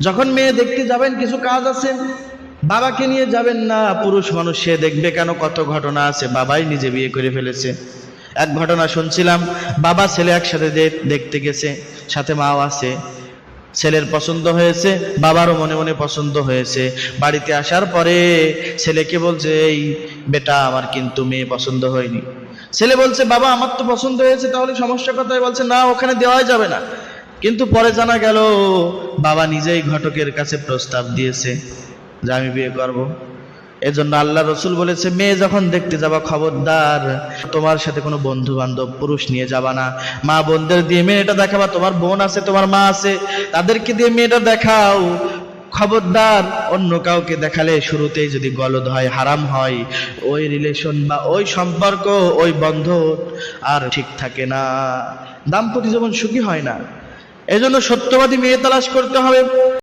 যখন মেয়ে দেখতে যাবেন, কিছু কাজ আছে? বাবাকে নিয়ে যাবেন না। পুরুষ মানুষ, সে দেখবে কেন কত ঘটনা আছে? বাবাই নিজে বিয়ে করে ফেলেছে। এক ঘটনা শুনছিলাম, বাবা ছেলে একসাথে দেখতে গেছে, সাথে মাও আছে। ছেলের পছন্দ হয়েছে, বাবারও মনে মনে পছন্দ হয়েছে। বাড়িতে আসার পরে ছেলেকে বলছে, এই বেটা, আমার কিন্তু মেয়ে পছন্দ হয়নি। ছেলে বলছে, বাবা, আমার তো পছন্দ হয়েছে, তাহলে সমস্যা কোথায়? বলছে, না, ওখানে দেওয়াই যাবে না। কিন্তু পরে জানা গেল, বাবা নিজেই ঘটকের কাছে প্রস্তাব দিয়েছে যে আমি বিয়ে করব। এজন্য আল্লাহ রসুল বলেছে, মেয়ে যখন দেখতে যাবা খবরদার, তোমার সাথে কোনো বন্ধু বান্ধব পুরুষ নিয়ে যাবা না। মা বোনদের দিয়ে মেয়েটা দেখাবা, তোমার বোন আছে, তোমার মা আছে, তাদেরকে দিয়ে মেয়েটা দেখাও। খবরদার, অন্য কাউকে দেখালে শুরুতেই যদি গলদ হয়, হারাম হয়, ওই রিলেশন বা ওই সম্পর্ক, ওই বন্ধ আর ঠিক থাকে না। দাম্পত্য জীবন সুখী হয় না। এজন্য সত্যবাদী মেয়ে তালাশ করতে হবে।